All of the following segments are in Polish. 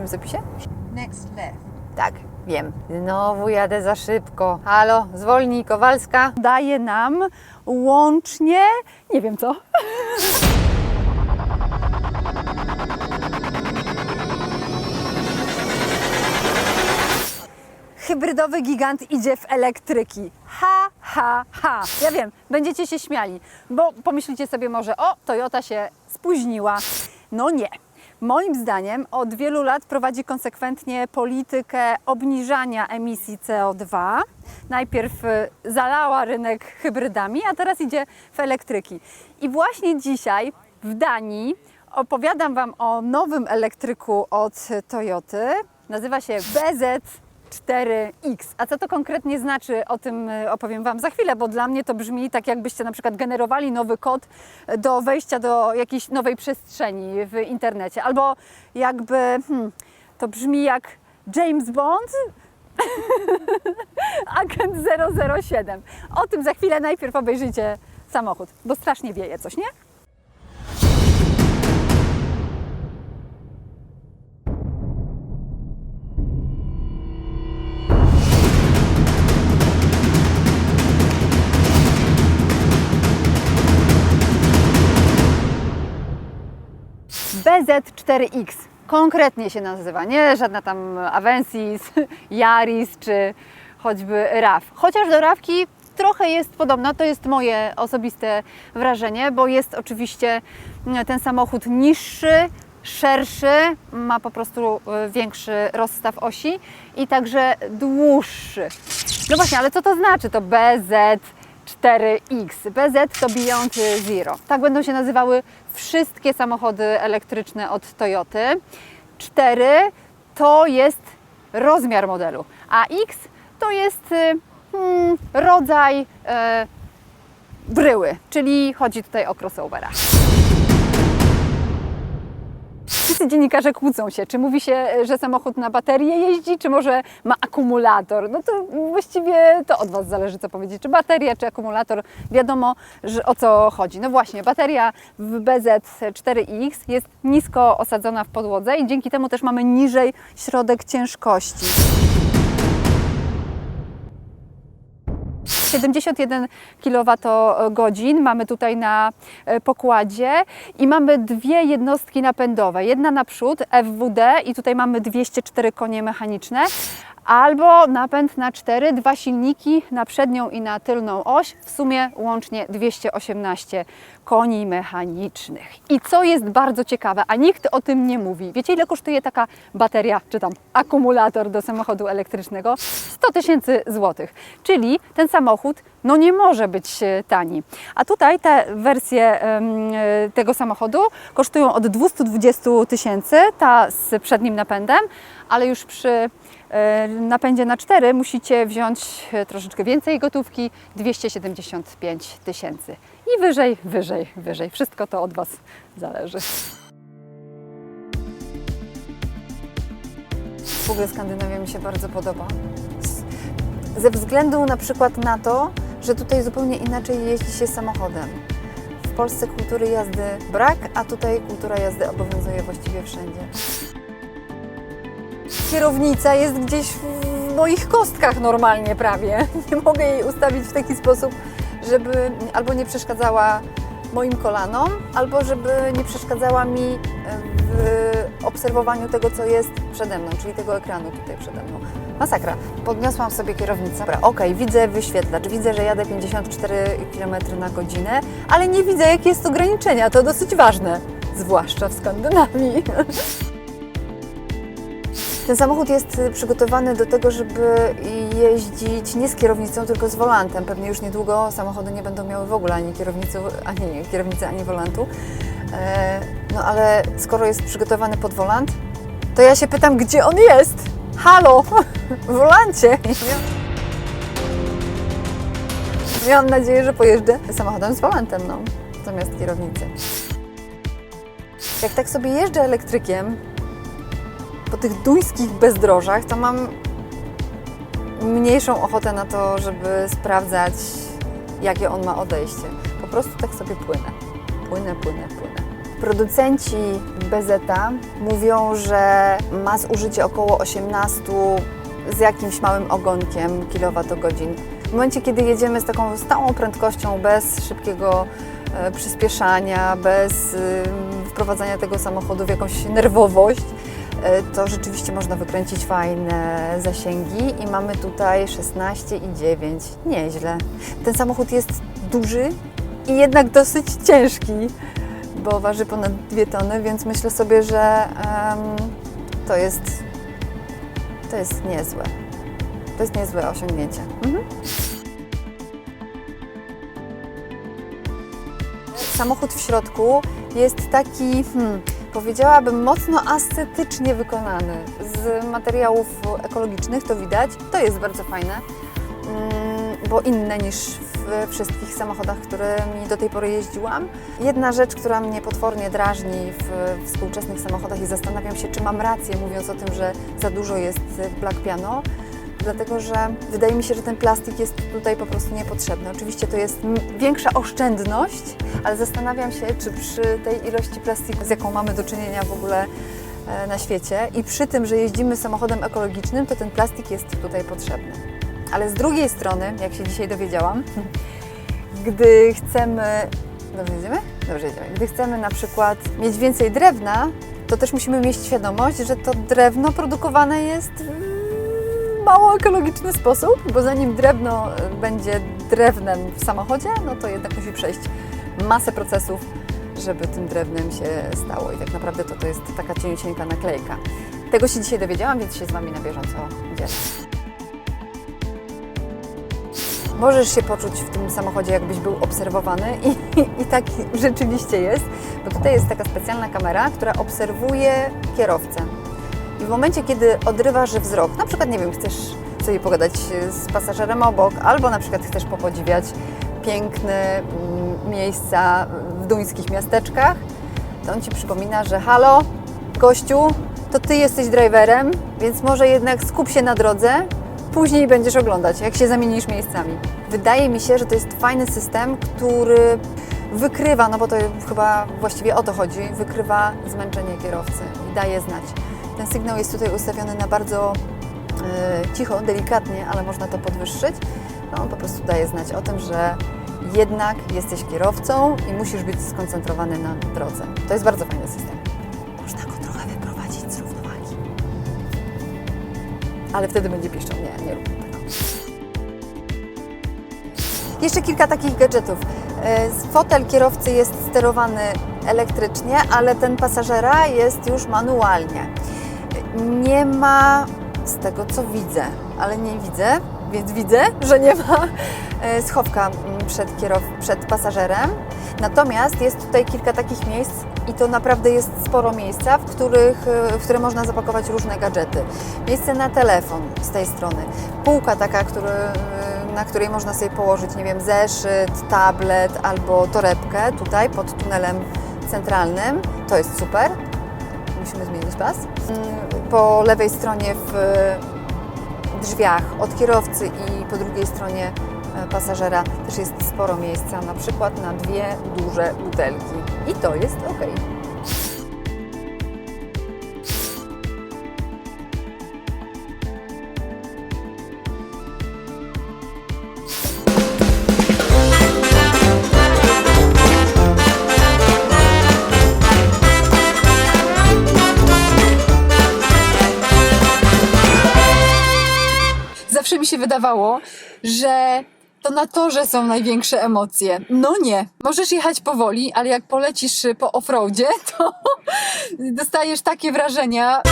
jesteśmy w zapisie? Next left. Tak, wiem. Znowu jadę za szybko. Halo, zwolnij, Kowalska. Daje nam łącznie, nie wiem co. Hybrydowy gigant idzie w elektryki. Ha, ha, ha. Ja wiem, będziecie się śmiali, bo pomyślicie sobie może, o, Toyota się spóźniła. No nie. Moim zdaniem od wielu lat prowadzi konsekwentnie politykę obniżania emisji CO2. Najpierw y, zalała rynek hybrydami, a teraz idzie w elektryki. I właśnie dzisiaj w Danii opowiadam Wam o nowym elektryku od Toyoty. Nazywa się BZ 4X. A co to konkretnie znaczy, o tym y, opowiem Wam za chwilę, bo dla mnie to brzmi tak, jakbyście na przykład generowali nowy kod do wejścia do jakiejś nowej przestrzeni w internecie. Albo jakby hmm, to brzmi jak James Bond. Agent 007. O tym za chwilę najpierw obejrzyjcie samochód, bo strasznie wieje coś, nie? BZ4X. Konkretnie się nazywa, nie żadna tam Avensis, Yaris czy choćby RAV. Chociaż do RAWki trochę jest podobna, to jest moje osobiste wrażenie, bo jest oczywiście ten samochód niższy, szerszy, ma po prostu y, większy rozstaw osi i także dłuższy. No właśnie, ale co to znaczy to BZ? 4X. BZ to Beyond Zero. Tak będą się nazywały wszystkie samochody elektryczne od Toyoty. 4 to jest rozmiar modelu, a X to jest y, hmm, rodzaj e, bryły, czyli chodzi tutaj o crossovera. Wszyscy dziennikarze kłócą się, czy mówi się, że samochód na baterię jeździ, czy może ma akumulator. No to właściwie to od Was zależy, co powiedzieć, czy bateria, czy akumulator. Wiadomo, że o co chodzi. No właśnie, bateria w BZ4X jest nisko osadzona w podłodze i dzięki temu też mamy niżej środek ciężkości. 71 kWh mamy tutaj na e, pokładzie i mamy dwie jednostki napędowe. Jedna naprzód FWD i tutaj mamy 204 konie mechaniczne. Albo napęd na 4, dwa silniki na przednią i na tylną oś, w sumie łącznie 218 koni mechanicznych. I co jest bardzo ciekawe, a nikt o tym nie mówi. Wiecie ile kosztuje taka bateria, czy tam akumulator do samochodu elektrycznego? 100 tysięcy złotych. Czyli ten samochód no nie może być e, tani. A tutaj te wersje e, tego samochodu kosztują od 220 tysięcy, ta z przednim napędem, ale już przy e, napędzie na 4 musicie wziąć troszeczkę więcej gotówki 275 tysięcy. I wyżej, wyżej, wyżej. Wszystko to od Was zależy. W ogóle Skandynawia mi się bardzo podoba. Ze względu na przykład na to, że tutaj zupełnie inaczej jeździ się samochodem. W Polsce kultury jazdy brak, a tutaj kultura jazdy obowiązuje właściwie wszędzie. Kierownica jest gdzieś w moich kostkach normalnie prawie. Nie mogę jej ustawić w taki sposób, żeby albo nie przeszkadzała moim kolanom, albo żeby nie przeszkadzała mi w obserwowaniu tego, co jest przede mną, czyli tego ekranu tutaj przede mną. Masakra. Podniosłam sobie kierownicę. Dobra, okej, widzę wyświetlacz, widzę, że jadę 54 km na godzinę, ale nie widzę, jakie jest ograniczenia. To dosyć ważne, zwłaszcza w Skandynawii. Ten samochód jest y, przygotowany do tego, żeby jeździć nie z kierownicą, tylko z wolantem. Pewnie już niedługo samochody nie będą miały w ogóle ani kierownicy, ani kierownicy, ani wolantu. E, No ale skoro jest przygotowany pod wolant, to ja się pytam, gdzie on jest? Halo, w wolancie. Miałam nadzieję, że pojeżdżę samochodem z wolantem, no, zamiast kierownicy. Jak tak sobie jeżdżę elektrykiem, po tych duńskich bezdrożach, to mam mniejszą ochotę na to, żeby sprawdzać, jakie on ma odejście. Po prostu tak sobie płynę. Płynę, płynę, płynę. Producenci Bezeta mówią, że ma zużycie około 18 z jakimś małym ogonkiem kilowatogodzin. W momencie, kiedy jedziemy z taką stałą prędkością, bez szybkiego e, przyspieszania, bez y, wprowadzania tego samochodu w jakąś nerwowość, e, to rzeczywiście można wykręcić fajne zasięgi i mamy tutaj 16 i 9. Nieźle. Ten samochód jest duży i jednak dosyć ciężki, bo waży ponad 2 tony, więc myślę sobie, że em, to jest to jest niezłe. To jest niezłe osiągnięcie. Mhm. Samochód w środku jest taki, hmm, powiedziałabym, mocno ascetycznie wykonany. Z materiałów ekologicznych to widać. To jest bardzo fajne, mm, bo inne niż w wszystkich samochodach, którymi do tej pory jeździłam. Jedna rzecz, która mnie potwornie drażni w współczesnych samochodach i zastanawiam się, czy mam rację, mówiąc o tym, że za dużo jest black piano, dlatego że wydaje mi się, że ten plastik jest tutaj po prostu niepotrzebny. Oczywiście to jest większa oszczędność, ale zastanawiam się, czy przy tej ilości plastiku, z jaką mamy do czynienia w ogóle e, na świecie i przy tym, że jeździmy samochodem ekologicznym, to ten plastik jest tutaj potrzebny. Ale z drugiej strony, jak się dzisiaj dowiedziałam, gdy chcemy. Dobrze jedziemy? Dobrze jedziemy. Gdy chcemy na przykład mieć więcej drewna, to też musimy mieć świadomość, że to drewno produkowane jest w mało ekologiczny sposób, bo zanim drewno e, będzie drewnem w samochodzie, no to jednak musi przejść masę procesów, żeby tym drewnem się stało. I tak naprawdę to, to jest taka cieniusieńka naklejka. Tego się dzisiaj dowiedziałam, więc się z Wami na bieżąco dzielę. Możesz się poczuć w tym samochodzie, jakbyś był obserwowany i, i tak rzeczywiście jest, bo tutaj jest taka specjalna kamera, która obserwuje kierowcę. I w momencie, kiedy odrywasz wzrok, na przykład, nie wiem, chcesz sobie pogadać z pasażerem obok, albo na przykład chcesz popodziwiać piękne mm, miejsca w duńskich miasteczkach, to on Ci przypomina, że halo, gościu, to Ty jesteś driverem, więc może jednak skup się na drodze, później będziesz oglądać, jak się zamienisz miejscami. Wydaje mi się, że to jest fajny system, który wykrywa, no bo to chyba właściwie o to chodzi, wykrywa zmęczenie kierowcy i daje znać. Ten sygnał jest tutaj ustawiony na bardzo e, cicho, delikatnie, ale można to podwyższyć. No, on po prostu daje znać o tym, że jednak jesteś kierowcą i musisz być skoncentrowany na drodze. To jest bardzo fajny system. Ale wtedy będzie piszczał. Nie, nie rób tego. Jeszcze kilka takich gadżetów. E, Fotel kierowcy jest sterowany elektrycznie, ale ten pasażera jest już manualnie. Nie ma, z tego co widzę, ale nie widzę, więc widzę, że nie ma e, schowka mm, przed, kierow- przed pasażerem. Natomiast jest tutaj kilka takich miejsc i to naprawdę jest sporo miejsca, w, których, e, w które można zapakować różne gadżety. Miejsce na telefon z tej strony, półka taka, który, e, na której można sobie położyć, nie wiem, zeszyt, tablet albo torebkę tutaj pod tunelem centralnym. To jest super. Musimy zmienić pas. Mm, Po lewej stronie w drzwiach od kierowcy i po drugiej stronie pasażera też jest sporo miejsca, na przykład na dwie duże butelki. I to jest ok. Zawsze mi się wydawało, że to na torze są największe emocje. No nie. Możesz jechać powoli, ale jak polecisz po offroadzie, to dostajesz takie wrażenia.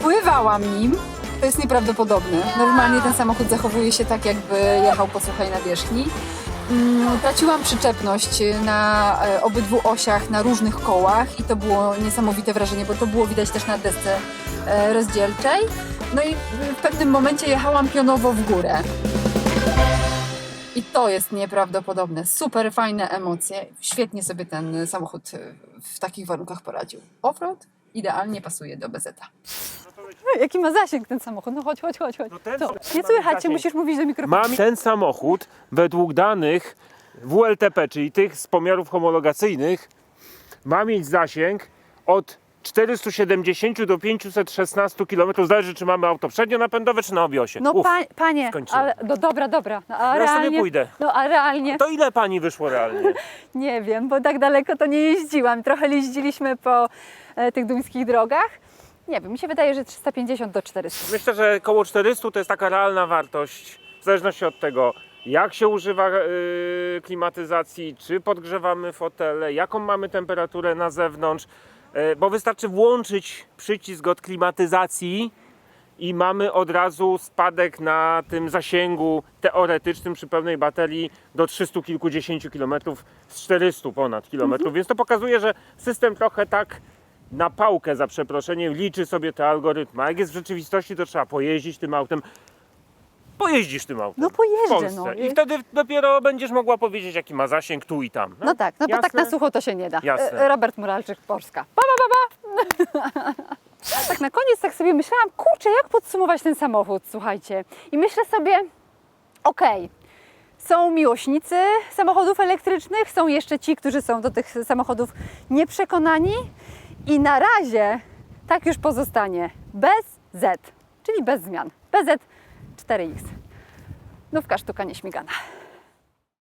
Pływałam nim. To jest nieprawdopodobne. Normalnie ten samochód zachowuje się tak, jakby jechał po suchej nawierzchni. Mm, Traciłam przyczepność na e, obydwu osiach, na różnych kołach i to było niesamowite wrażenie, bo to było widać też na desce rozdzielczej. No i w pewnym momencie jechałam pionowo w górę. I to jest nieprawdopodobne. Super fajne emocje. Świetnie sobie ten samochód e, w takich warunkach poradził. Offroad idealnie pasuje do bezeta. Jaki ma zasięg ten samochód? No chodź, chodź, chodź. chodź. No ten Co? samochód Nie ma słychać cię, zasięg. musisz mówić do mikrofonu. Mam ten samochód według danych WLTP, czyli tych z pomiarów homologacyjnych, ma mieć zasięg od 470 do 516 km. Zależy, czy mamy auto przednionapędowe, czy na obiosie. No Uf, pa, panie, skończyłem. ale no dobra, dobra. No, a Ja sobie realnie, pójdę. No a realnie To ile pani wyszło realnie? nie wiem, bo tak daleko to nie jeździłam. Trochę jeździliśmy po e, tych duńskich drogach. Nie wiem, mi się wydaje, że 350 do 400. Myślę, że około 400 to jest taka realna wartość, w zależności od tego, jak się używa yy, klimatyzacji, czy podgrzewamy fotele, jaką mamy temperaturę na zewnątrz, bo wystarczy włączyć przycisk od klimatyzacji i mamy od razu spadek na tym zasięgu teoretycznym przy pełnej baterii do 300 kilkudziesięciu kilometrów z 400 ponad kilometrów, więc to pokazuje, że system trochę tak na pałkę za przeproszeniem liczy sobie te algorytmy. A jak jest w rzeczywistości, to trzeba pojeździć tym autem. Pojeździsz tym autem. No pojeżdżę, w Polsce. no. I wtedy dopiero będziesz mogła powiedzieć, jaki ma zasięg tu i tam. No tak, no bo tak Jasne? na sucho to się nie da. Jasne. E, Robert Muralczyk, Polska. Pa, pa, pa, pa. tak na koniec tak sobie myślałam, kurczę, jak podsumować ten samochód, słuchajcie. I myślę sobie, okej, są miłośnicy samochodów elektrycznych, są jeszcze ci, którzy są do tych samochodów nieprzekonani i na razie tak już pozostanie bez Z, czyli bez zmian. BZ 4X. Nówka sztuka nieśmigana.